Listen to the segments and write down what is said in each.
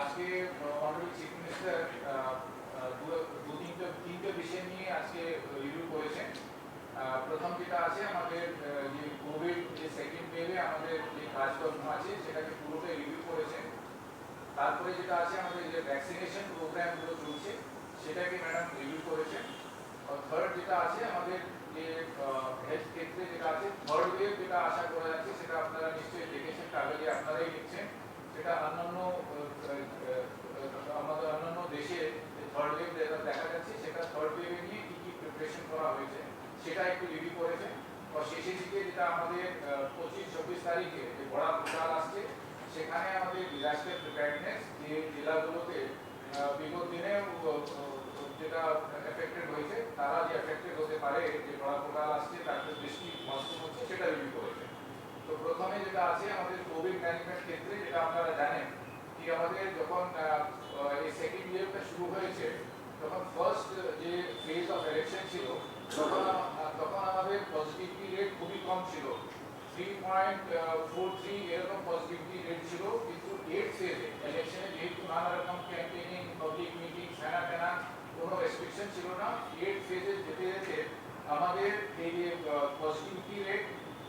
আজকে honourable chief minister দু তিনটে তিনটে বিষয় নিয়ে আজকে রিভিউ করেছেন প্রথম যেটা আছে, আমাদের যে কোভিড যে সেকেন্ড ওয়েভে আমাদের যে কাজকর্ম আছে, সেটাকে পুরোটাই রিভিউ করেছেন তারপরে যেটা আছে, আমাদের যে ভ্যাকসিনেশন প্রোগ্রামগুলো চলছে, সেটাকে ম্যাডাম রিভিউ করেছেন থার্ড যেটা আছে, আমাদের যে হেলথ ক্ষেত্রে যেটা আছে থার্ড ওয়েভ যেটা আশা করা যাচ্ছে, সেটা আপনারা নিশ্চয়ই দেখেছেন কাগজে আপনারাই লিখছেন সেটা অন্যান্য আমাদের অন্যান্য দেশে থার্ড ওয়েভ যেটা দেখা যাচ্ছে, সেটা থার্ড ওয়েভে নিয়ে কি কি প্রিপারেশন করা হয়েছে, সেটা একটু রিভিউ করেছেন আর শেষের দিকে যেটা আমাদের পঁচিশ, চব্বিশ তারিখে যে বড়া পোর্টাল আসছে, সেখানে আমাদের ডিজাস্টার প্রিপেয়ারনেস যে জেলাগুলোতে বিগত দিনে ও- ও- যেটা এফেক্টেড হয়েছে, তারা যে এফেক্টেড হতে পারে, যে বড়া পোর্টাল আসছে তাতে বৃষ্টি মৌসুম হচ্ছে সেটা রিভিউ করেছে তো প্রথমে যেটা আছে আমাদের কোভিড ম্যানেজমেন্ট ক্ষেত্রে যেটা আপনারা জানেন কি আমাদের যখন আহ, আহ, এই সেকেন্ড ওয়েভটা শুরু হয়েছে তখন ফার্স্ট যে ফেজ অফ ইলেকশন ছিল তখন আহ, তখন আমাদের পজিটিভিটি রেট খুবই কম ছিল। থ্রি পয়েন্ট ফোর থ্রি এরকম পজিটিভিটি রেট ছিল কিন্তু এইট ফেজে ইলেকশনে যেহেতু নানা রকম ক্যাম্পেইনিং পাবলিক মিটিং ফেনা ফেনা কোনো রেস্ট্রিকশন ছিল না এইট ফেজে যেতে যেতে আমাদের এই যে positivity rate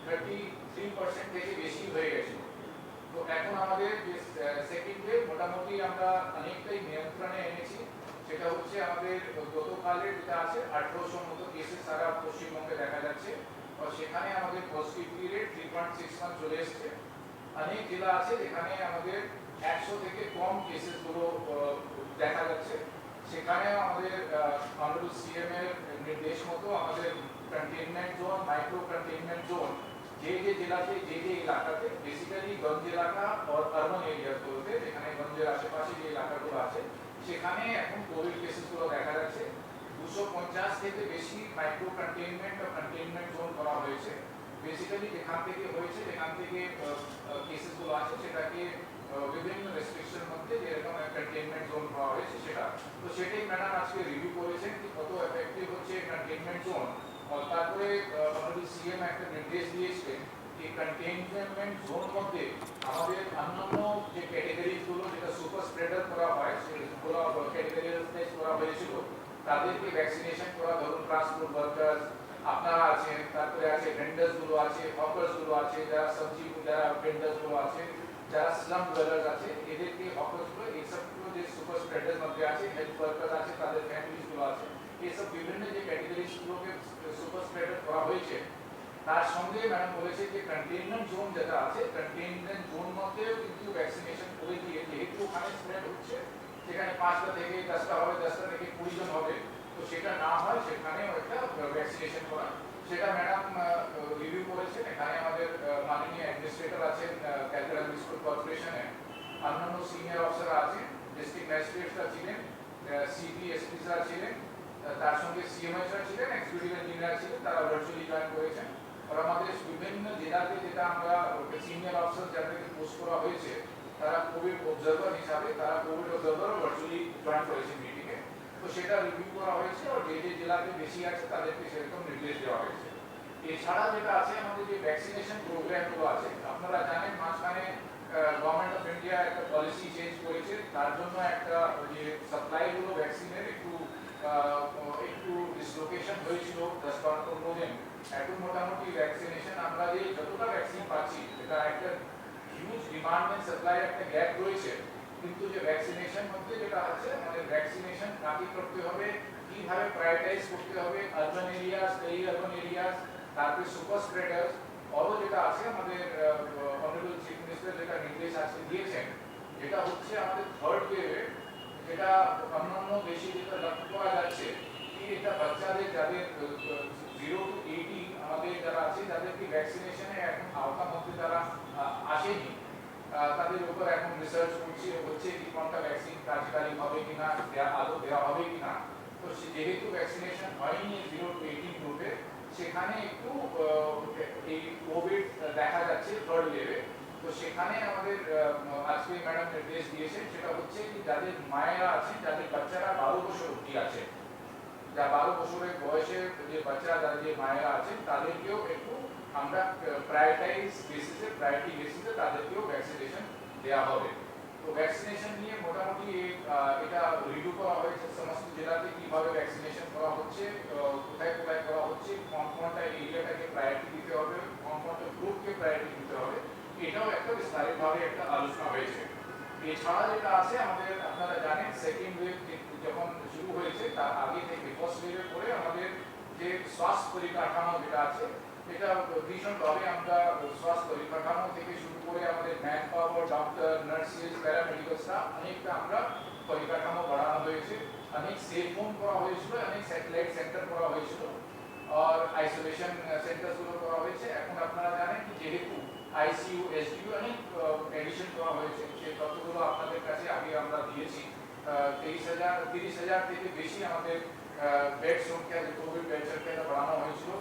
thirty three percent থেকে বেশি হয়ে গেছিল তো এখন আমাদের যে সেকেন্ড ওয়েভ মোটামুটি আমরা অনেকটাই নিয়ন্ত্রণে এনেছি। সেটা হচ্ছে আমাদের গতকালের যেটা আছে, আঠারোশো মতো কেসেস সারা পশ্চিমবঙ্গে দেখা যাচ্ছে। সেখানে আমাদের positivity rate three point six one চলে এসছে। অনেক জেলা আছে যেখানে আমাদের একশো থেকে কম কেসেসগুলো দেখা যাচ্ছে। সেখানে আমাদের অনারেবল সিএম এর নির্দেশ মতো আমাদের containment zone micro containment zone যে যে জেলাতে যে যে এলাকাতে বেসিক্যালি গঞ্জ এলাকা আর আরবান এরিয়াগুলোতে যেখানে গঞ্জের আশেপাশে যে এলাকাগুলো আছে সেখানে এখন কোভিড কেসেসগুলো দেখা যাচ্ছে। দুশো পঞ্চাশ থেকে বেশি মাইক্রো কন্টেনমেন্ট বা কন্টেনমেন্ট জোন করা হয়েছে। বেসিক্যালি যেখান থেকে হয়েছে যেখান থেকে কেসেসগুলো আছে সেটাকে আহ, বিভিন্ন রেস্ট্রিকশনের মধ্যে যেরকম কন্টেনমেন্ট জোন করা হয়েছে সেটা। তো সেটাই ম্যাডাম আজকে রিভিউ করেছেন কি কত এফেক্টিভ হচ্ছে কন্টেনমেন্ট জোন আর তারপরে অনারেবল সিএম একটা নির্দেশ দিয়েছিলেন যে কন্টেনমেন্ট জোন মধ্যে আমাদের অন্যান্য যে ক্যাটাগরিজগুলো যেটা সুপার স্প্রেডার করা হয় সেগুলো ক্যাটাগরিজ করা হয়েছিল তাদেরকে ভ্যাকসিনেশন করা ধরুন ট্রান্সপোর্ট ওয়ার্কার্স আপনারা আছেন তারপরে আছে ভেন্ডার্সগুলো আছে হকার্সগুলো আছে যারা সবজি যারা ভেন্ডার্সগুলো আছে যারা স্লাম ডুয়েলার্স আছে এদেরকে হকার্সগুলো এইসবগুলো যে সুপার স্প্রেডার্স মধ্যে আছে হেলথ ওয়ার্কার আছে তাদের ফ্যামিলিজগুলো আছে এইসব বিভিন্ন যে ক্যাটাগরিগুলোকে সুপার স্প্রেডার করা হয়েছে, তার সঙ্গে ম্যাডাম বলেছে যে কন্টেইনমেন্ট জোন যেটা আছে কন্টেইনমেন্ট জোন মধ্যেও কিন্তু ভ্যাকসিনেশন করে দিয়ে যেহেতু ওখানে স্প্রেড হচ্ছে, সেখানে পাঁচটা থেকে দশটা হবে, দশটা থেকে কুড়ি জন হবে, তো সেটা না হয় সেখানেও একটা ভ্যাকসিনেশন করা। সেটা ম্যাডাম রিভিউ করেছেন, এখানে আমাদের মাননীয় অ্যাডমিনিস্ট্রেটর আছেন ক্যালকাটা মিউনিসিপাল কর্পোরেশনে অন্যান্য সিনিয়র অফিসার আছেন ডিস্ট্রিক্ট ম্যাজিস্ট্রেটরা ছিলেন সিপি এসপিসরা ছিলেন তার সঙ্গে সিএমএসরা ছিলেন এক্সিকিউটিভ ইঞ্জিনিয়ার ছিলেন, তারা ভার্চুয়ালি জয়েন করেছেন। আর আমাদের বিভিন্ন জেলাতে যেটা আমরা সিনিয়র অফিসার যাদেরকে পোস্ট করা হয়েছে, তারা কোভিড অবজারভার হিসাবে, তারা কোভিড অবজারভার ভার্চুয়ালি জয়েন করেছেন মিটিংয়ে তো সেটা রিভিউ করা হয়েছে আর যে যে জেলাতে বেশি আছে, তাদেরকে সেরকম নির্দেশ দেওয়া হয়েছে। এছাড়া যেটা আছে, আমাদের যে ভ্যাকসিনেশন প্রোগ্রামগুলো আছে, আপনারা জানেন মাঝখানে গভর্নমেন্ট অফ ইন্ডিয়া একটা পলিসি চেঞ্জ করেছে, তার জন্য একটা যে সাপ্লাইগুলো ভ্যাকসিনের একটু একটু ডিসলোকেশন হয়েছিল দশ বারো পনেরো দিন এখন মোটামুটি ভ্যাকসিনেশন আমরা যে যতটা ভ্যাকসিন পাচ্ছি এটা একটা হিউজ ডিমান্ড এন্ড সাপ্লাই একটা গ্যাপ রয়েছে কিন্তু যে ভ্যাকসিনেশন মধ্যে যেটা আছে আমাদের ভ্যাকসিনেশন কাকে করতে হবে কীভাবে প্রায়োরিটাইজ করতে হবে আরবান এরিয়াস এই আরবান এরিয়াস তারপরে সুপার স্প্রেডার্স আরও যেটা আছে আমাদের অনারেবল চিফ মিনিস্টার যেটা নির্দেশ আছে দিয়েছেন যেটা হচ্ছে আমাদের থার্ড ওয়েভে যেটা অন্যান্য দেশে যেটা লক্ষ্য করা যাচ্ছে কি এটা বাচ্চাদের যাদের জিরো টু এইটি আমাদের যারা আছে যাদেরকে ভ্যাকসিনেশনে এখন আওতার মধ্যে আহ, আসেনি। তাদের উপর এখন রিসার্চ করছে হচ্ছে কি কোনটা ভ্যাকসিন কার্যকারী হবে কিনা দেয়া আদৌ দেওয়া হবে কিনা। তো যেহেতু ভ্যাকসিনেশন হয়নি জিরো টু এইটিন গ্রুপে সেখানে একটু এই কোভিড দেখা যাচ্ছে থার্ড ওয়েভে তো সেখানে আমাদের আজকে ম্যাডাম নির্দেশ দিয়েছেন, সেটা হচ্ছে কি যাদের মায়েরা আছেন, যাদের বাচ্চারা বারো বছর অবধি আছে, যা বারো বছরের বয়সে যে বাচ্চারা যাদের যে মায়েরা আছেন, তাদেরকেও একটু আমরা প্রায়োরিটাইজ বেসিসে প্রায়োরিটি বেসিসে তাদেরকেও ভ্যাকসিনেশন দেওয়া হবে। তো ভ্যাকসিনেশন নিয়ে মোটামুটি এটা রিভিউ করা হয়েছে, সমস্ত জেলাতে কীভাবে ভ্যাকসিনেশন করা হচ্ছে কোথায় কোথায় করা হচ্ছে, কোন কোনটা এরিয়াটাকে প্রায়োরিটি দিতে হবে, কোন কোনটা গ্রুপকে প্রায়োরিটি দিতে হবে। এটাও একটা বিস্তারিতভাবে একটা আলোচনা হয়েছে। এছাড়া যেটা আছে, আমাদের আপনারা জানেন সেকেন্ড ওয়েভ যখন শুরু হয়েছে, তার আগে থেকে ফার্স্ট ওয়েভের পরে আমাদের যে স্বাস্থ্য পরিকাঠামো যেটা আছে, এটা ভীষণভাবে আমরা স্বাস্থ্য পরিকাঠামো থেকে শুরু করে আমাদের man power doctor nurses paramedical staff অনেকটা আমরা পরিকাঠামো বাড়ানো হয়েছে। অনেক সেফ করা হয়েছিল, অনেক স্যাটেলাইট সেন্টার করা হয়েছিল, আর আইসোলেশন সেন্টারগুলো করা হয়েছে। এখন আপনারা জানেন যেহেতু আইসিইউ, এসডিইউ, অনেক এডিশন করা হয়েছে। সেই তথ্যগুলো আপনাদের কাছে আগে আমরা দিয়েছি। তেইশ হাজার, তিরিশ হাজার থেকে বেশি আমাদের বেড সংখ্যা যে কোভিড বেড সংখ্যা এটা বাড়ানো হয়েছিল,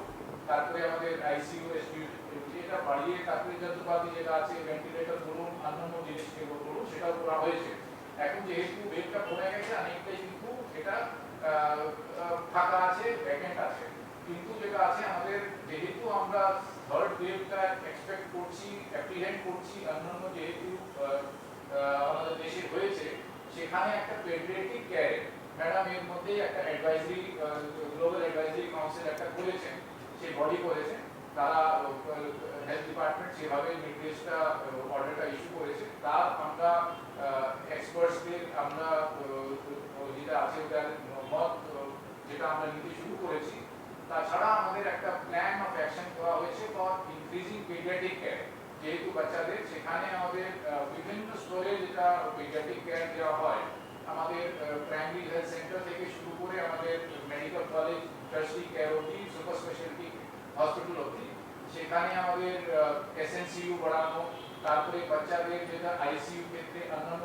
তারপরে আমাদের আইসিইউ, এসডিইউ এটা বাড়িয়ে তারপরে যন্ত্রপাতি যেটা আছে ভেন্টিলেটর বলুন, অন্যান্য জিনিস বলুন, সেটাও করা হয়েছে। এখন যেহেতু বেডটা কমে গেছে, অনেকটাই কিন্তু এটা ফাঁকা আছে ভ্যাকেন্ট আছে। কিন্তু যেটা আছে আমাদের, যেহেতু আমরা থার্ড ওয়েভটা এক্সপেক্ট করছি অ্যাপ্রিহেন্ড করছি, অন্যান্য যেহেতু আমাদের দেশে হয়েছে, সেখানে একটা পেডিয়াট্রিক কেয়ার ম্যাডাম এর মধ্যেই একটা অ্যাডভাইজারি গ্লোবাল অ্যাডভাইজারি কাউন্সিল একটা করেছেন সেই বডি করেছেন তারা হেলথ ডিপার্টমেন্ট সেভাবে নির্দেশটা অর্ডারটা ইস্যু করেছে, তার আমরা এক্সপার্টসদের আমরা যেটা আছে, ওটার মত যেটা আমরা নিতে শুরু করেছি তাছাড়া আমাদের একটা প্ল্যান অফ অ্যাকশন করা হয়েছে ফর ইনক্রিজিং পেডিয়াট্রিক কেয়ার যেহেতু বাচ্চাদের সেখানে আমাদের বিভিন্ন স্তরে যেটা পেডিয়াট্রিক কেয়ার দেওয়া হয়, আমাদের প্রাইমারি হেলথ সেন্টার থেকে শুরু করে আমাদের মেডিকেল কলেজ টার্সিয়ারি কেয়ার অবধি সুপার স্পেশালিটি হসপিটাল অবধি, সেখানে আমাদের এসএনসিইউ বাড়ানো, তারপরে বাচ্চাদের যেটা আইসিইউ ক্ষেত্রে অন্যান্য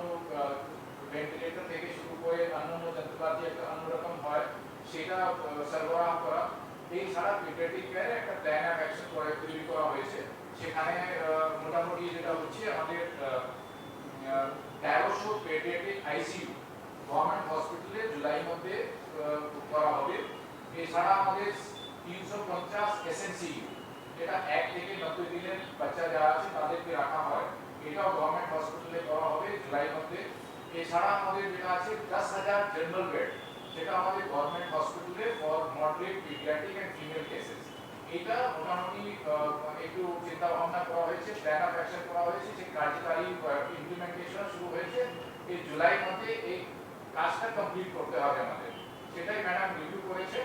ভেন্টিলেটর থেকে শুরু করে অন্যান্য যন্ত্রপাতি একটা অন্যরকম হয়, সেটা সরবরাহ করা। এই ছাড়া পিডিয়াট্রিক কেয়ারে একটা প্ল্যান অফ অ্যাকশন করে, তৈরি করা হয়েছে। সেখানে মোটামুটি যেটা হচ্ছে, আমাদের তেরোশো পেডিয়াট্রিক আইসিইউ, গভর্নমেন্ট হসপিটালে জুলাই মধ্যে করা হবে। এছাড়া আমাদের তিনশো পঞ্চাশ এসএনসিইউ, যেটা এক থেকে নব্বই দিনের বাচ্চা যারা আছে, তাদেরকে রাখা হয়। এটাও গভর্নমেন্ট হসপিটালে করা হবে জুলাই মধ্যে। এছাড়া আমাদের যেটা আছে, দশ হাজার জেনারেল বেড সেটা আমাদের গভর্নমেন্ট হসপিটালে for moderate paediatric and female cases এটা মোটামুটি আহ, একটু চিন্তা ভাবনা করা হয়েছে প্ল্যান অফ অ্যাকশন করা হয়েছে যে কার্যকারী ইমপ্লিমেন্টেশন শুরু হয়েছে এই জুলাই মধ্যে এই কাজটা কমপ্লিট করতে হবে আমাদের সেটাই ম্যাডাম রিভিউ করেছে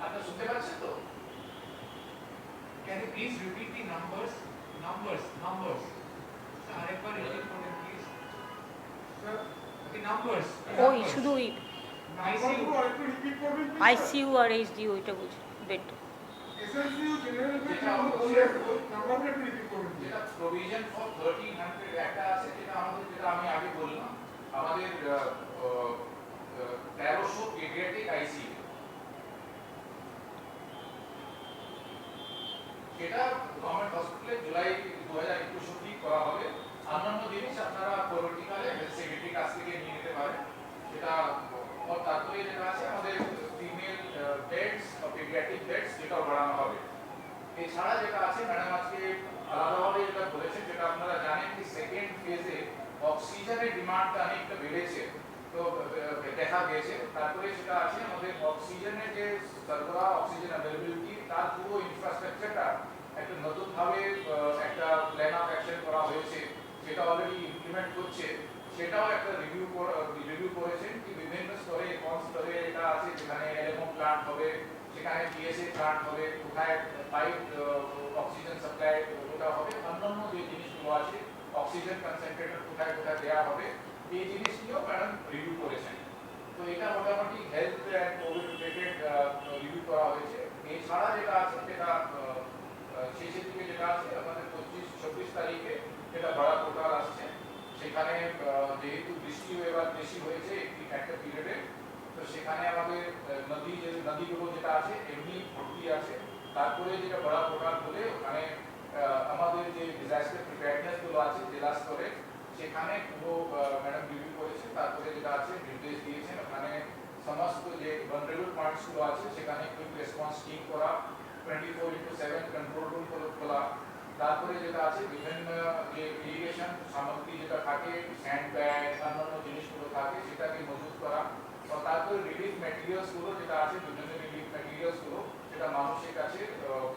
আপনি শুনতে পাচ্ছেন তো Can you please repeat the numbers? Numbers, numbers. Sir, আরেকবার repeat করবেন please. The numbers. the ওই শুধু ওই আইসিইউ আর এইচডিইউ ওইটা বলছি বেড আমাদের তেরোশো পেডিয়াট্রিক আইসিইউ সেটা গভর্নমেন্ট হসপিটালে জুলাই দু হাজার একুশ অব্দি করা হবে। অন্যান্য জিনিস আপনারা সেক্রেটারি কাছ থেকে নিয়ে নিতে পারেন সেটা ও তারপরে যেটা আছে, আমাদের ফিমেল বেডস বা পেডিয়াট্রিক বেডস যেটা বাড়ানো হবে। এছাড়া যেটা আছে ম্যাডাম আজকে আলাদাভাবে যেটা বলেছেন, যেটা আপনারা জানেন কি সেকেন্ড ফেজে অক্সিজেনের ডিমান্ডটা অনেকটা বেড়েছে। তো দেখা গেছে। তারপরে সেটা আছে, আমাদের অক্সিজেনের যে সরবরাহ অক্সিজেন অ্যাভেলেবিলিটি তার পুরো ইনফ্রাস্ট্রাকচারটা একটা নতুনভাবে একটা প্ল্যান অফ অ্যাকশন করা হয়েছে সেটা অলরেডি ইমপ্লিমেন্ট করছে। সেটাও একটা রিভিউ রিভিউ করেছেন কি বিভিন্ন স্তরে কোন স্তরে এটা আছে? যেখানে এলএমও প্লান্ট হবে সেখানে পিএসএ প্লান্ট হবে কোথায় পাইপ অক্সিজেন সাপ্লাই ওটা হবে অন্যান্য যে জিনিসগুলো আছে অক্সিজেন কনসেন্ট্রেটর কোথায় কোথায় দেওয়া হবে এই জিনিসগুলো ম্যাডাম রিভিউ করেছেন। তো এটা মোটামুটি health and covid related review করা হয়েছে। এছাড়া যেটা আছে আহ, শেষের দিকে যেটা আছে আমাদের পঁচিশ চব্বিশ তারিখে যেটা বড় পোর্টাল আসছে সেখানে যেহেতু বৃষ্টি এবার বেশি হয়েছে একটি একটা পিরিয়ডে তো সেখানে আমাদের নদী যে, নদীগুলো যেটা আছে, এমনি ভর্তি আছে। তারপরে যেটা বড় পোর্টাল বলে ওখানে আমাদের যে ডিজাস্টার প্রিপেয়ারনেসগুলো আছে, জেলা স্তরে, সেখানে পুরো ম্যাডাম রিভিউ করেছে। তারপরে যেটা আছে, নির্দেশ দিয়েছেন। ওখানে সমস্ত যে ভালনারেবল পয়েন্টসগুলো আছে, সেখানে কুইক রেসপন্স টিম করা twenty four into seven control room খোলা তারপরে যেটা আছে বিভিন্ন যে ইরিগেশন সামগ্রী যেটা থাকে স্যান্ড ব্যাগ অন্যান্য জিনিসগুলো থাকে, সেটাকে মজুত করা ও তারপরে রিলিফ ম্যাটেরিয়ালসগুলো যেটা আছে, বিভিন্ন রিলিফ ম্যাটেরিয়ালসগুলো সেটা মানুষের কাছে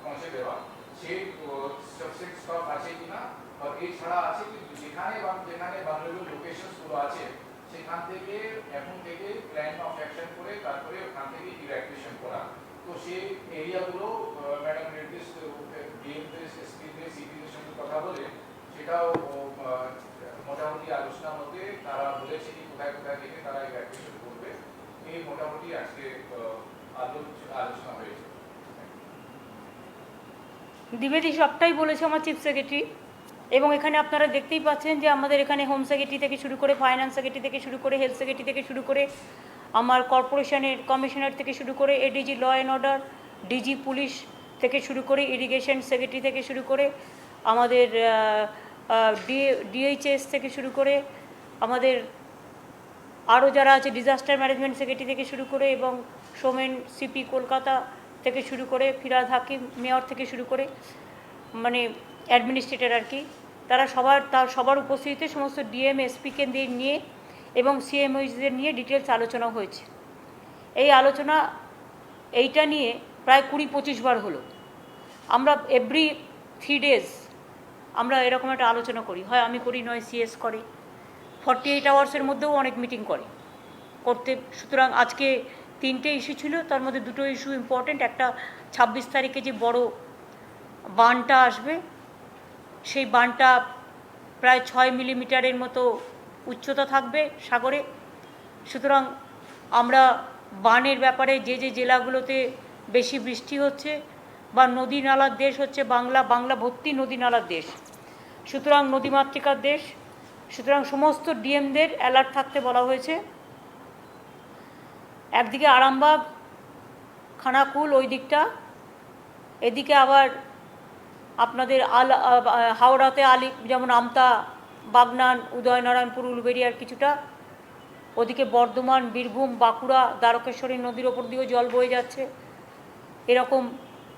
পৌঁছে দেওয়া। সেই সাবসেট স্টক আছে কিনা? আর এছাড়া আছে কি? যেখানে বা, যেখানে বাংলাদেশ লোকেশনসগুলো আছে, সেখান থেকে, এখন থেকে প্ল্যান অফ অ্যাকশন করে তারপরে ওখান থেকে ইভ্যাকুয়েশন করা। তো সেই এরিয়াগুলো ম্যাডাম নির্দেশ ডিএমদের এসপিদের সিপিদের সঙ্গে কথা বলে সেটাও মোটামুটি আলোচনার মধ্যে তারা বলেছে কি কোথায় কোথায় থেকে তারা ইভ্যাকুয়েশন করবে। এই মোটামুটি আজকে আলোচনা হয়েছে। দ্বিবেদী, সবটাই বলেছে আমার চিফ সেক্রেটারি এবং এখানে আপনারা দেখতেই পাচ্ছেন যে আমাদের এখানে হোম সেক্রেটারি থেকে শুরু করে ফাইন্যান্স সেক্রেটারি থেকে শুরু করে হেলথ সেক্রেটারি থেকে শুরু করে আমার কর্পোরেশনের কমিশনার থেকে শুরু করে ADG law and order DG police থেকে শুরু করে ইরিগেশন সেক্রেটারি থেকে শুরু করে আমাদের ডিএইচএস থেকে শুরু করে আমাদের আরও যারা আছে ডিজাস্টার ম্যানেজমেন্ট সেক্রেটারি থেকে শুরু করে এবং সোমেন সিপি কলকাতা থেকে শুরু করে ফিরাদ হাকিম মেয়র থেকে শুরু করে মানে অ্যাডমিনিস্ট্রেটর আর কি, তারা সবার, তার সবার উপস্থিতিতে সমস্ত ডিএম এসপিকে দিয়ে নিয়ে এবং সিএমওইসদের নিয়ে ডিটেলস আলোচনা হয়েছে। এই আলোচনা, এইটা নিয়ে প্রায় কুড়ি পঁচিশ বার হলো। আমরা এভরি থ্রি ডেজ আমরা এরকম একটা আলোচনা করি। হয় আমি করি, নয় সিএস করে। ফর্টি এইট আওয়ার্সের মধ্যেও অনেক মিটিং করে। করতে, সুতরাং আজকে তিনটে ইস্যু ছিল, তার মধ্যে দুটো ইস্যু ইম্পর্টেন্ট একটা ছাব্বিশ তারিখে যে বড় বানটা আসবে, সেই বানটা প্রায় ছয় মিলিমিটারের মতো উচ্চতা থাকবে সাগরে। সুতরাং আমরা বানের ব্যাপারে যে যে জেলাগুলোতে বেশি বৃষ্টি হচ্ছে বা নদী নালার দেশ হচ্ছে বাংলা বাংলা ভর্তি নদী নালার দেশ। সুতরাং নদীমাতৃকার দেশ। সুতরাং সমস্ত ডিএমদের অ্যালার্ট থাকতে বলা হয়েছে। একদিকে আরামবাগ, খানাকুল ওই দিকটা। এদিকে আবার আপনাদের আল হাওড়াতে আলি, যেমন আমতা বাগনান উদয়নারায়ণপুর উলবেরিয়ার কিছুটা। ওদিকে বর্ধমান, বীরভূম, বাঁকুড়া, দ্বারকেশ্বরী নদীর ওপর দিয়েও জল বয়ে যাচ্ছে। এরকম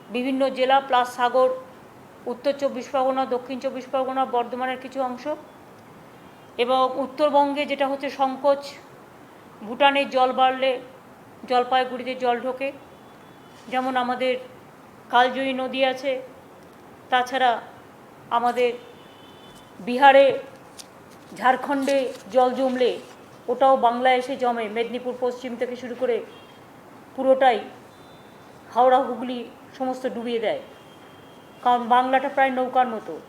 বিভিন্ন জেলা প্লাস সাগর, উত্তর চব্বিশ পরগনা, দক্ষিণ চব্বিশ পরগনা, বর্ধমানের কিছু অংশ। এবং উত্তরবঙ্গে যেটা হচ্ছে সংকোচ ভুটানের জল বাড়লে জলপাইগুড়িতে জল ঢোকে। যেমন আমাদের কালজয়ী নদী আছে, তাছাড়া আমাদের বিহারে ঝাড়খণ্ডে জল জমলে, ওটাও বাংলায় এসে জমে। মেদিনীপুর, পশ্চিম থেকে শুরু করে পুরোটাই হাওড়া, হুগলি সমস্ত ডুবিয়ে দেয়। কারণ বাংলাটা প্রায় নৌকার মতো।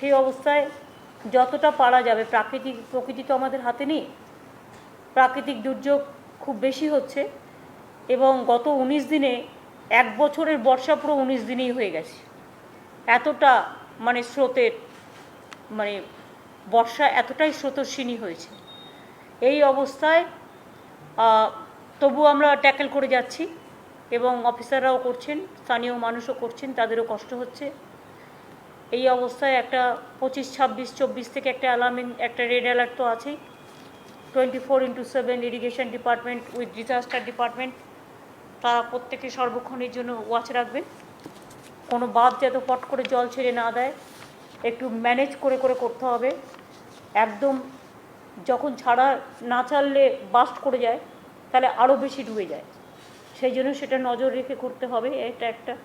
সেই অবস্থায় যতটা পারা যাবে, প্রাকৃতিক, প্রকৃতি তো আমাদের হাতে নেই। প্রাকৃতিক দুর্যোগ খুব বেশি হচ্ছে এবং গত উনিশ দিনে এক বছরের বর্ষা পুরো উনিশ দিনেই হয়ে গেছে। এতটা মানে স্রোতের মানে বর্ষা এতটাই স্রোতস্বিনী হয়েছে। এই অবস্থায় তবু আমরা ট্যাকেল করে যাচ্ছি এবং অফিসাররাও করছেন, স্থানীয় মানুষও করছেন, তাদেরও কষ্ট হচ্ছে। এই অবস্থায় একটা পঁচিশ, ছাব্বিশ, চব্বিশ থেকে একটা অ্যালার্মিং একটা রেড অ্যালার্ট তো আছেই। Twenty four into seven irrigation department with disaster department তারা প্রত্যেকে সর্বক্ষণের জন্য ওয়াচ রাখবেন। কোনো বাদ যাতে পট করে জল ছেড়ে না দেয়, একটু ম্যানেজ করে করে করতে হবে। একদম যখন ছাড়া না ছাড়লে বাস্ট করে যায়, তাহলে আরও বেশি ডুবে যায়। সেই জন্য সেটা নজর রেখে করতে হবে, এটা একটা।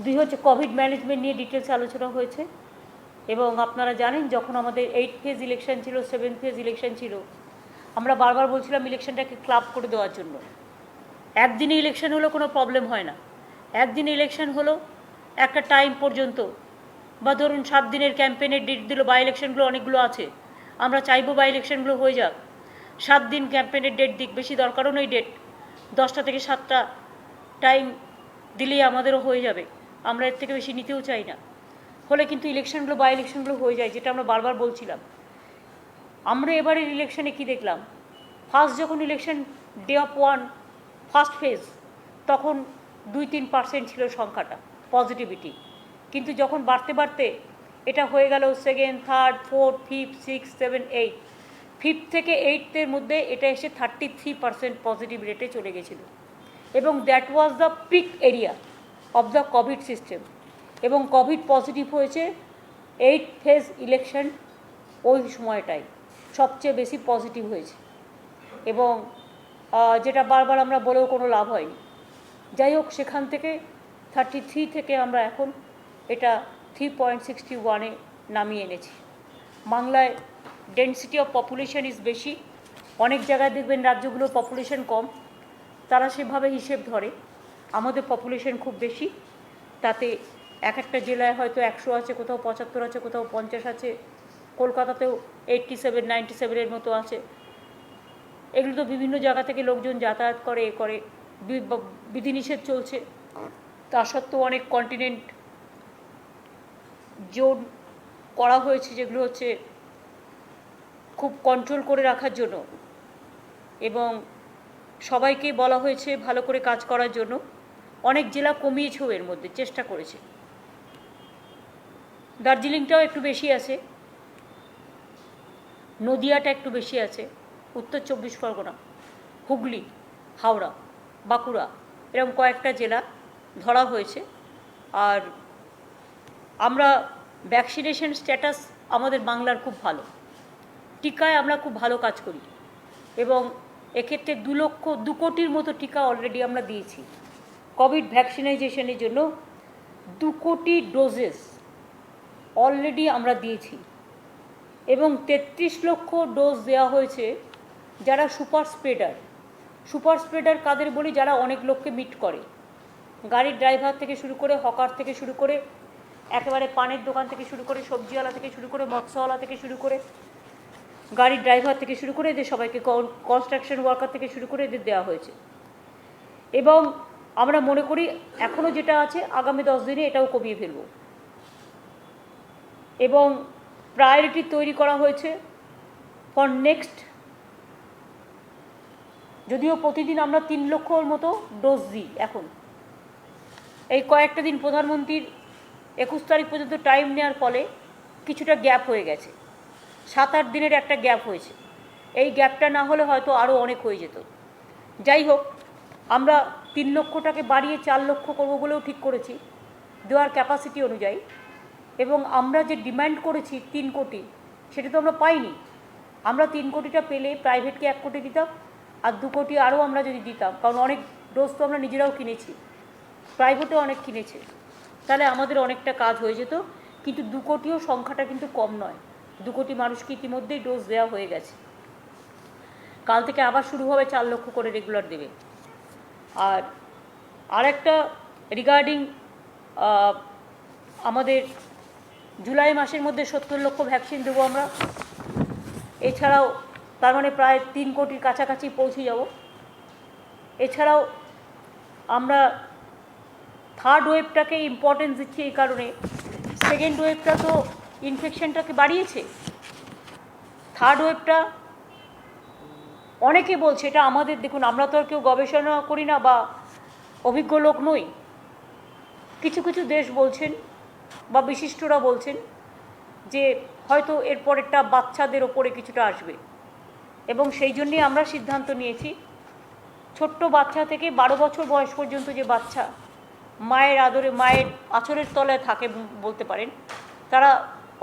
দুই হচ্ছে কোভিড ম্যানেজমেন্ট নিয়ে ডিটেলস আলোচনা হয়েছে। এবং আপনারা জানেন, যখন আমাদের এইট ফেজ ইলেকশন ছিল সেভেন ফেজ ইলেকশন ছিল, আমরা বারবার বলছিলাম ইলেকশনটাকে ক্লাব করে দেওয়ার জন্য। একদিনে ইলেকশন হলো কোনো প্রবলেম হয় না। একদিন ইলেকশন হলো একটা টাইম পর্যন্ত বা ধরুন সাত দিনের ক্যাম্পেইনের ডেট দিল বাই ইলেকশনগুলো অনেকগুলো আছে। আমরা চাইব বাই ইলেকশনগুলো হয়ে যাক। সাত দিন ক্যাম্পেইনের ডেট দিক, বেশি দরকারও নেই ডেট দশটা থেকে সাতটা টাইম দিলেই আমাদেরও হয়ে যাবে। আমরা এর থেকে বেশি নিতেও চাই না। হলে কিন্তু ইলেকশনগুলো বাই ইলেকশনগুলো হয়ে যায়, যেটা আমরা বারবার বলছিলাম। আমরা এবারের ইলেকশনে কি দেখলাম? ফার্স্ট যখন election day of one first phase তখন দুই তিন পার্সেন্ট ছিল সংখ্যাটা পজিটিভিটি কিন্তু যখন বাড়তে বাড়তে এটা হয়ে গেল second third fourth fifth six seven eight fifth থেকে এইটের মধ্যে এটা এসে থার্টি থ্রি পার্সেন্ট পজিটিভ রেটে চলে গেছিল। এবং that was the peak area of the covid system এবং কোভিড পজিটিভ হয়েছে এইট ফেজ ইলেকশন ওই সময়টাই সবচেয়ে বেশি পজিটিভ হয়েছে। এবং যেটা বারবার আমরা বলেও কোনো লাভ হয়নি। যাই হোক, সেখান থেকে থার্টি থ্রি থেকে আমরা এখন এটা থ্রি পয়েন্ট সিক্সটি ওয়ানে নামিয়ে এনেছি। বাংলায় ডেন্সিটি অফ পপুলেশন ইজ বেশি। অনেক জায়গায় দেখবেন রাজ্যগুলোর পপুলেশন কম। তারা সেভাবে হিসেব ধরে। আমাদের পপুলেশন খুব বেশি। তাতে এক একটা জেলায় হয়তো একশো আছে, কোথাও পঁচাত্তর আছে, কোথাও পঞ্চাশ আছে। কলকাতাতেও এইটটি সেভেন নাইনটি সেভেনের মতো আছে। এগুলো তো বিভিন্ন জায়গা থেকে লোকজন যাতায়াত করে, এ করে। বিধিনিষেধ চলছে। তা সত্ত্বেও অনেক কন্টিনেন্ট জোন করা হয়েছে যেগুলো হচ্ছে খুব কন্ট্রোল করে রাখার জন্য। এবং সবাইকে বলা হয়েছে ভালো করে কাজ করার জন্য। অনেক জেলা কমিয়েছেও এর মধ্যে, চেষ্টা করেছে। দার্জিলিংটাও একটু বেশি আছে। নদিয়াটা একটু বেশি আছে। উত্তর চব্বিশ পরগনা, হুগলি, হাওড়া, বাঁকুড়া, এরকম কয়েকটা জেলা ধরা হয়েছে। আর আমরা ভ্যাকসিনেশন স্ট্যাটাস আমাদের বাংলার খুব ভালো। টিকায় আমরা খুব ভালো কাজ করি। এবং এক্ষেত্রে দু লক্ষ, দু কোটির মতো টিকা অলরেডি আমরা দিয়েছি। কোভিড ভ্যাকসিনাইজেশনের জন্য দু কোটি ডোজেস অলরেডি আমরা দিয়েছি। এবং তেত্রিশ লক্ষ ডোজ দেওয়া হয়েছে যারা সুপার স্প্রেডার সুপার স্প্রেডার কাদের বলি? যারা অনেক লোককে মিট করে। গাড়ির ড্রাইভার থেকে শুরু করে হকার থেকে শুরু করে একেবারে পানের দোকান থেকে শুরু করে সবজিওয়ালা থেকে শুরু করে মৎস্যওয়ালা থেকে শুরু করে গাড়ির ড্রাইভার থেকে শুরু করে এদের সবাইকে কনস্ট্রাকশন ওয়ার্কার থেকে শুরু করে এদের দেওয়া হয়েছে। এবং আমরা মনে করি এখনও যেটা আছে, আগামী দশ দিনে এটাও কমিয়ে ফেলব। এবং প্রায়োরিটি তৈরি করা হয়েছে ফর নেক্সট যদিও প্রতিদিন আমরা তিন লক্ষর মতো ডোজ দিই এখন। এই কয়েকটা দিন প্রধানমন্ত্রীর একুশ তারিখ পর্যন্ত টাইম নেওয়ার ফলে কিছুটা গ্যাপ হয়ে গেছে। সাত আট দিনের একটা গ্যাপ হয়েছে। এই গ্যাপটা না হলে হয়তো আরও অনেক হয়ে যেত। যাই হোক, আমরা তিন লক্ষটাকে বাড়িয়ে চার লক্ষ করব বলেও ঠিক করেছি, দেওয়ার ক্যাপাসিটি অনুযায়ী। এবং আমরা যে ডিমান্ড করেছি তিন কোটি, সেটা তো আমরা পাইনি। আমরা তিন কোটিটা পেলে প্রাইভেটকে এক কোটি দিতাম, আর দু কোটি আরও আমরা যদি দিতাম, কারণ অনেক ডোজ তো আমরা নিজেরাও কিনেছি। প্রাইভেটও অনেক কিনেছে। তাহলে আমাদের অনেকটা কাজ হয়ে যেত, কিন্তু দু কোটিও সংখ্যাটা কিন্তু কম নয়। দু কোটি মানুষকে ইতিমধ্যেই ডোজ দেওয়া হয়ে গেছে। কাল থেকে আবার শুরু হবে চার লক্ষ করে রেগুলার দেবে। আর আরেকটা রিগার্ডিং আমাদের জুলাই মাসের মধ্যে সত্তর লক্ষ ভ্যাকসিন দেবো আমরা। এছাড়াও তার মানে প্রায় তিন কোটির কাছাকাছি পৌঁছে যাব। এছাড়াও আমরা থার্ড ওয়েভটাকে ইম্পর্টেন্স দিচ্ছি এই কারণে। সেকেন্ড ওয়েভটা তো ইনফেকশনটাকে বাড়িয়েছে। থার্ড ওয়েভটা অনেকে বলছে, এটা আমাদের, দেখুন, আমরা তো আর কেউ গবেষণা করি না বা অভিজ্ঞ লোক নই। কিছু কিছু দেশ বলছেন বা বিশিষ্টরা বলছেন যে হয়তো এরপরেরটা বাচ্চাদের ওপরে কিছুটা আসবে। এবং সেই জন্যই আমরা সিদ্ধান্ত নিয়েছি, ছোট্ট বাচ্চা থেকে বারো বছর বয়স পর্যন্ত যে বাচ্চা মায়ের আদরে, মায়ের আঁচলের তলায় থাকে বলতে পারেন, তারা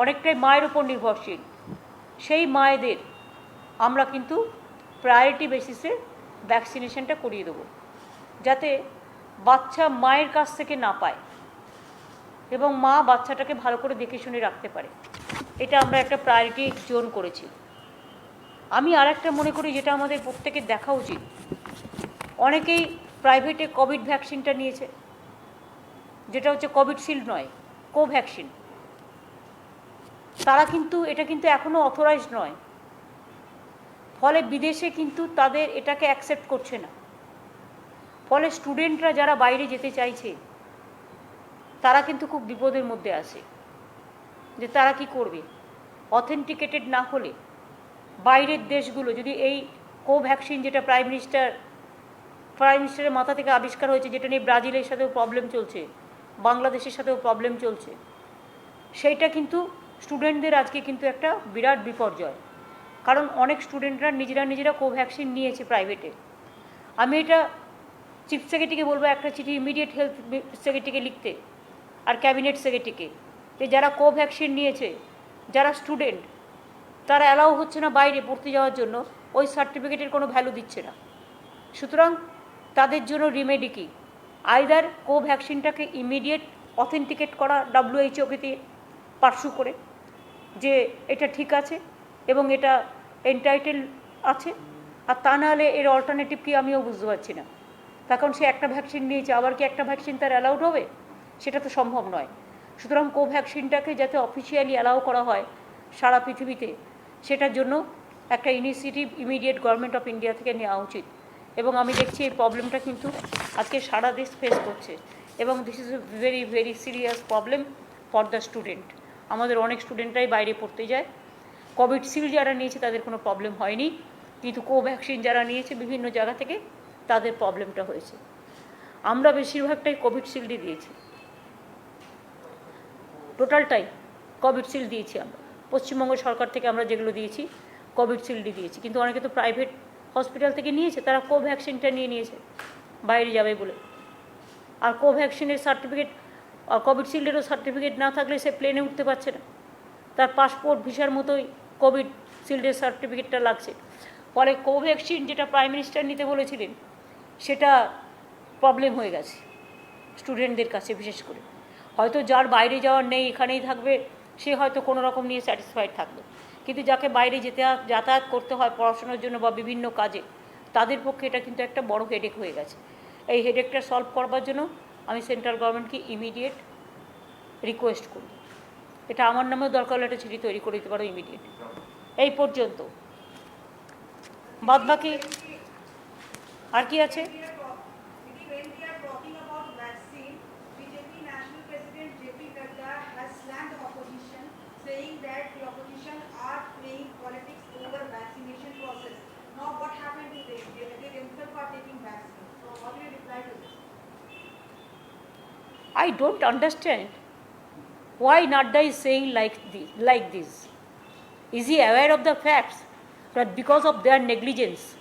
অনেকটাই মায়ের উপর নির্ভরশীল। সেই মায়েদের আমরা কিন্তু প্রায়োরিটি বেসিসে ভ্যাকসিনেশনটা করিয়ে দেবো, যাতে বাচ্চা মায়ের কাছ থেকে না পায় এবং মা বাচ্চাটাকে ভালো করে দেখে শুনে রাখতে পারে। এটা আমরা একটা প্রায়োরিটি জোন করেছি। আমি আর একটা মনে করি যেটা আমাদের প্রত্যেকের দেখা উচিত। অনেকেই প্রাইভেটে কোভিড ভ্যাকসিনটা নিয়েছে। যেটা হচ্ছে কোভিডশিল্ড নয় কোভ্যাক্সিন তারা কিন্তু, এটা কিন্তু এখনও অথরাইজড নয়। ফলে বিদেশে কিন্তু তাদের এটাকে অ্যাকসেপ্ট করছে না। ফলে স্টুডেন্টরা যারা বাইরে যেতে চাইছে, তারা কিন্তু খুব বিপদের মধ্যে আছে। যে তারা কি করবে? অথেন্টিকেটেড না হলে বাইরের দেশগুলো, যদি এই কোভ্যাক্সিন যেটা প্রাইম মিনিস্টার প্রাইম মিনিস্টারের মাথা থেকে আবিষ্কার হয়েছে, যেটা নিয়ে ব্রাজিলের সাথেও প্রবলেম চলছে বাংলাদেশের সাথেও প্রবলেম চলছে। সেইটা কিন্তু স্টুডেন্টদের আজকে কিন্তু একটা বিরাট বিপর্যয়। কারণ অনেক স্টুডেন্টরা নিজেরা নিজেরা কোভ্যাক্সিন নিয়েছে প্রাইভেটে আমি এটা চিফ সেক্রেটারিকে বলব, একটা চিঠি ইমিডিয়েট হেলথ সেক্রেটারিকে লিখতে, আর ক্যাবিনেট সেক্রেটারিকে যে যারা কোভ্যাক্সিন নিয়েছে, যারা স্টুডেন্ট তারা অ্যালাউ হচ্ছে না বাইরে পড়তে যাওয়ার জন্য, ওই সার্টিফিকেটের কোনো ভ্যালু দিচ্ছে না। সুতরাং তাদের জন্য রিমেডি কি? আইদার কোভ্যাকসিনটাকে ইমিডিয়েট অথেন্টিকেট করা ডাব্লিউএইচওকে দিয়ে পার্সু করে, যে এটা ঠিক আছে এবং এটা এন্টাইটেল আছে, আর তা নাহলে এর অল্টারনেটিভ কি আমিও বুঝতে পারছি না। তার কারণ সে একটা ভ্যাকসিন নিয়েছে, আবার কি একটা ভ্যাকসিন তার অ্যালাউড হবে? সেটা তো সম্ভব নয়। সুতরাং কোভ্যাকসিনটাকে যাতে অফিসিয়ালি অ্যালাউ করা হয় সারা পৃথিবীতে, সেটার জন্য একটা initiative immediate government of India থেকে নেওয়া উচিত। এবং আমি দেখছি এই প্রবলেমটা কিন্তু আজকে সারা দেশ ফেস করছে। এবং this is a very very serious problem for the student আমাদের অনেক স্টুডেন্টরাই বাইরে পড়তে যায়। কোভিড সিল যারা নিয়েছে, তাদের কোনো প্রবলেম হয়নি। কিন্তু কোভ্যাক্সিন যারা নিয়েছে, বিভিন্ন জায়গা থেকে তাদের প্রবলেমটা হয়েছে। আমরা বেশিরভাগটাই কোভিড শিল্ডই দিয়েছি। টোটালটাই কোভিড শিল্ড দিয়েছি আমরা। পশ্চিমবঙ্গ সরকার থেকে আমরা যেগুলো দিয়েছি কোভিড শিল্ডই দিয়েছি। কিন্তু অনেকে তো প্রাইভেট হসপিটাল থেকে নিয়েছে, তারা কোভ্যাক্সিনটা নিয়ে নিয়েছে, বাইরে যাবে বলে। আর কোভ্যাক্সিনের সার্টিফিকেট কোভিড শিল্ডেরও সার্টিফিকেট না থাকলে সে প্লেনে উঠতে পারছে না। তার পাসপোর্ট, ভিসার মতোই কোভিড শিল্ডের সার্টিফিকেটটা লাগছে। ফলে কোভ্যাক্সিন যেটা প্রাইম মিনিস্টার নিতে বলেছিলেন, সেটা প্রবলেম হয়ে গেছে স্টুডেন্টদের কাছে বিশেষ করে। হয়তো যার বাইরে যাওয়ার নেই, এখানেই থাকবে, সে হয়তো কোনো রকম নিয়ে স্যাটিসফাইড থাকবে। কিন্তু যাকে বাইরে যেতে যাতায়াত করতে হয় পড়াশোনার জন্য বা বিভিন্ন কাজে, তাদের পক্ষে এটা কিন্তু একটা বড় হেডেক হয়ে গেছে। এই হেডেকটা সলভ করবার জন্য আমি সেন্ট্রাল গভর্নমেন্টকে ইমিডিয়েট রিকোয়েস্ট করি। এটা আমার নামেও দরকার হলে একটা চিঠি তৈরি করে দিতে পারো ইমিডিয়েট এই পর্যন্ত। বাদ বাকি আর কি আছে? I don't understand why Nadda is saying like this, like this. Is he aware of the facts that because of their negligence,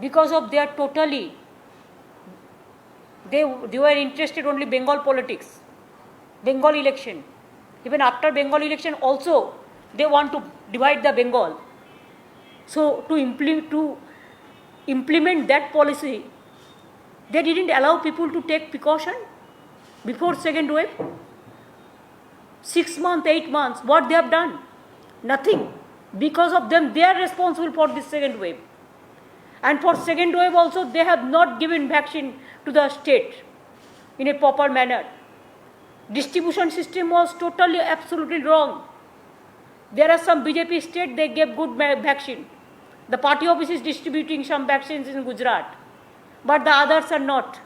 because of their totally, they, they were interested only Bengal politics, Bengal election. Even after Bengal election also, they want to divide the Bengal. So to implement, to implement that policy, they didn't allow people to take precaution before second wave. Six months, eight months, what they have done? Nothing. Because of them, they are responsible for this second wave. And for second wave also, they have not given vaccine to the state in a proper manner. Distribution system was totally, absolutely wrong. There are some BJP state, they gave good vaccine. The party office is distributing some vaccines in Gujarat but the others are not.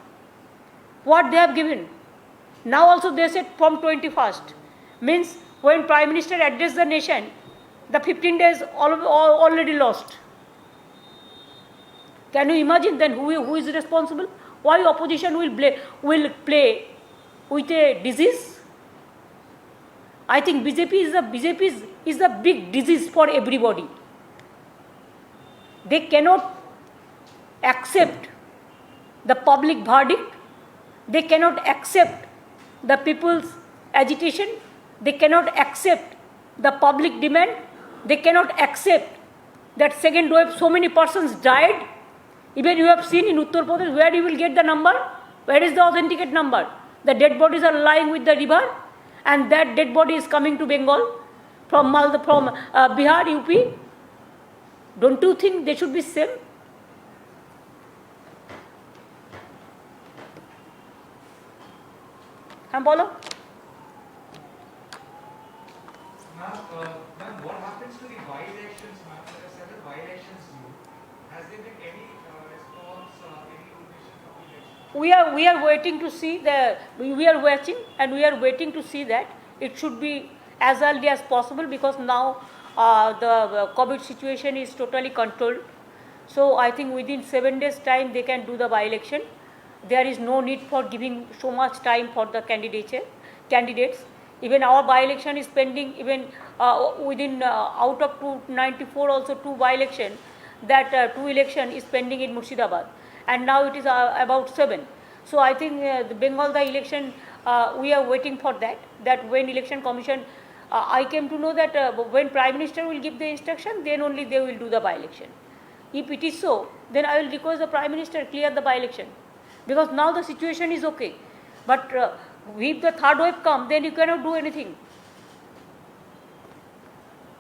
What they have given. Now also they said from 21st. Means when Prime Minister addressed the nation, the 15 days al- al- already lost. Can you imagine then who, who is responsible? Why opposition will, play, will play with a disease? I think BJP is the BJP is, is the big disease for everybody. They cannot accept the public verdict. They cannot accept the people's agitation. They cannot accept the public demand. They cannot accept that second wave, so many persons died. Even you have seen in Uttar Pradesh where you will get the number. Where is the authenticate number? The dead bodies are lying with the river, and that dead body is coming to Bengal from from uh, Bihar, UP. Don't you think they should be same? The election? we are we are waiting to see the we, are watching and we are waiting to see that it should be as early as possible because now uh, the uh, covid situation is totally controlled. So i think within 7 days time they can do the by election there is no need for giving so much time for the candidature candidates even our by election is pending even uh, within uh, out of 294 also two by election that uh, two election is pending in murshidabad and now it is uh, about seven. So I think uh, the Bengal the election uh, we are waiting for that. That when election commission I came to know that when Prime Minister will give the instruction, then only they will do the by-election. If it is so, then I will request the Prime Minister clear the by-election. Because now the situation is okay. But uh, if the third wave comes, then you cannot do anything.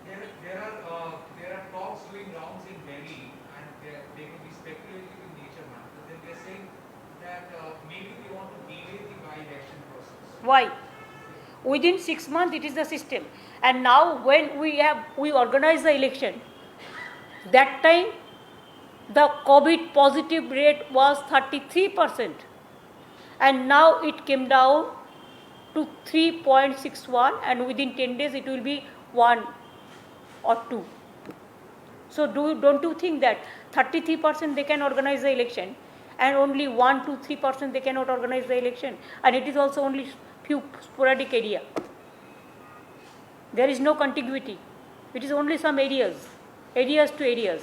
There, there are, uh, there are talks going rounds in Delhi and they, be speculative in nature. But then they're saying that uh, maybe they want to delay the by-election process. Why? Within six months, it is the system. And now, when we have we organize the election, that time the COVID positive rate was 33 percent, and now it came down to 3.61, and within 10 days it will be one or two. So, do don't you think that 33 percent they can organize the election, and only one to three percent they cannot organize the election, and it is also only few sporadic area. There is no contiguity. It is only some areas, areas to areas.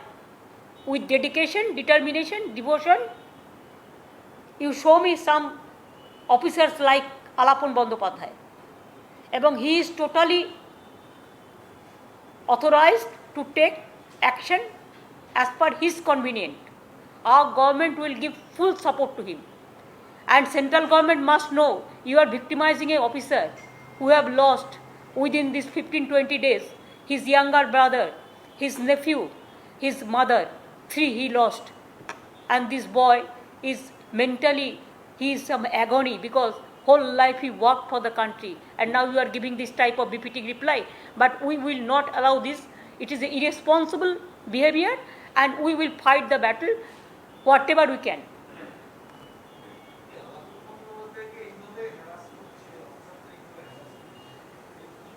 with dedication, determination, devotion, you show me some officers like Alapun Bandopadhyay. Ebang he is totally authorized to take action as per his convenience. Our government will give full support to him. And central government must know you are victimizing a officer who have lost within these 15-20 days his younger brother, his nephew, his mother Three he lost. And this boy is mentally, he is some agony because whole life he worked for the country and now you are giving this type of befitting reply. But we will not allow this. It is a irresponsible behavior and we will fight the battle whatever we can.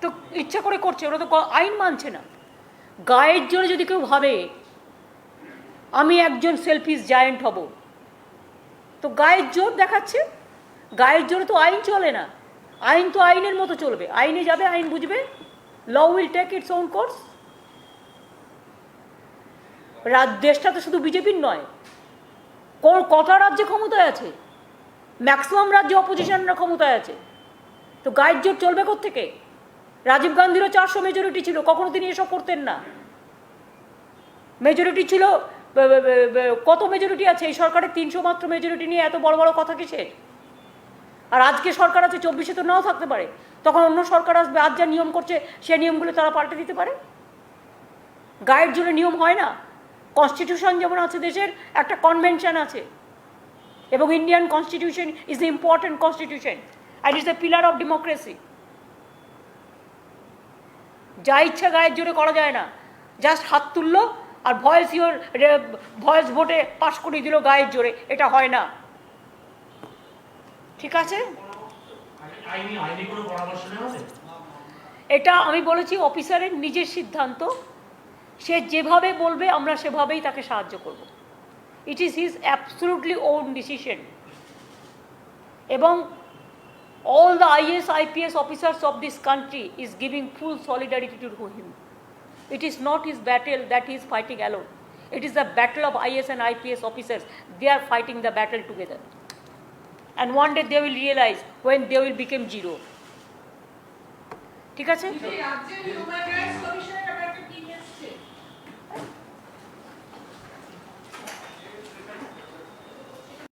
তো ইচ্ছা করে করছে ওরা তো গ- আইন মানছে না গায়ের জোরে যদি কেউ ভাবে আমি একজন সেলফিস জায়েন্ট হব। তো গায়ের জোর দেখাচ্ছে। গায়ের জোরে তো আইন চলে না। আইন তো আইনের মতো চলবে। আইনে যাবে, আইন বুঝবে। Law will take its own course রাজ, দেশটা তো শুধু বিজেপির নয়। কটা রাজ্যে ক্ষমতায় আছে? ম্যাক্সিমাম রাজ্যে অপোজিশনরা ক্ষমতায় আছে। তো গায়ের জোর চলবে থেকে রাজীব গান্ধীরও চারশো মেজরিটি ছিল। কখনো তিনি এসব করতেন না। মেজরিটি ছিল কত মেজরিটি আছে? এই সরকারের তিনশো মাত্র মেজরিটি নিয়ে এত বড় বড় কথা কিসের? আর আজকে সরকার আছে, চব্বিশে তো নাও থাকতে পারে। তখন অন্য সরকার আসবে, আজ যা নিয়ম করছে, সে নিয়মগুলো তারা পাল্টে দিতে পারে? গায়ের জোরে নিয়ম হয় না? কনস্টিটিউশন যেমন আছে দেশের, একটা কনভেনশন আছে। এবং Indian constitution is the important constitution and is the pillar of democracy যা ইচ্ছা গায়ের জোরে করা যায় না। জাস্ট হাত তুললো আর ভয়েস ইওর ভয়েস ভোটে পাশ করে দিল গায়ের জোরে এটা হয় না। ঠিক আছে? এটা আমি বলেছি অফিসারের নিজের সিদ্ধান্ত। সে যেভাবে বলবে আমরা সেভাবেই তাকে সাহায্য করব। It is his absolutely own decision এবং all the IAS, IPS officers of this country is giving full solidarity to him. It is not his battle that he is fighting alone. It is the battle of IAS and IPS officers. They are fighting the battle together. And one day they will realize when they will become zero. ঠিক আছে রাজ্যের human rights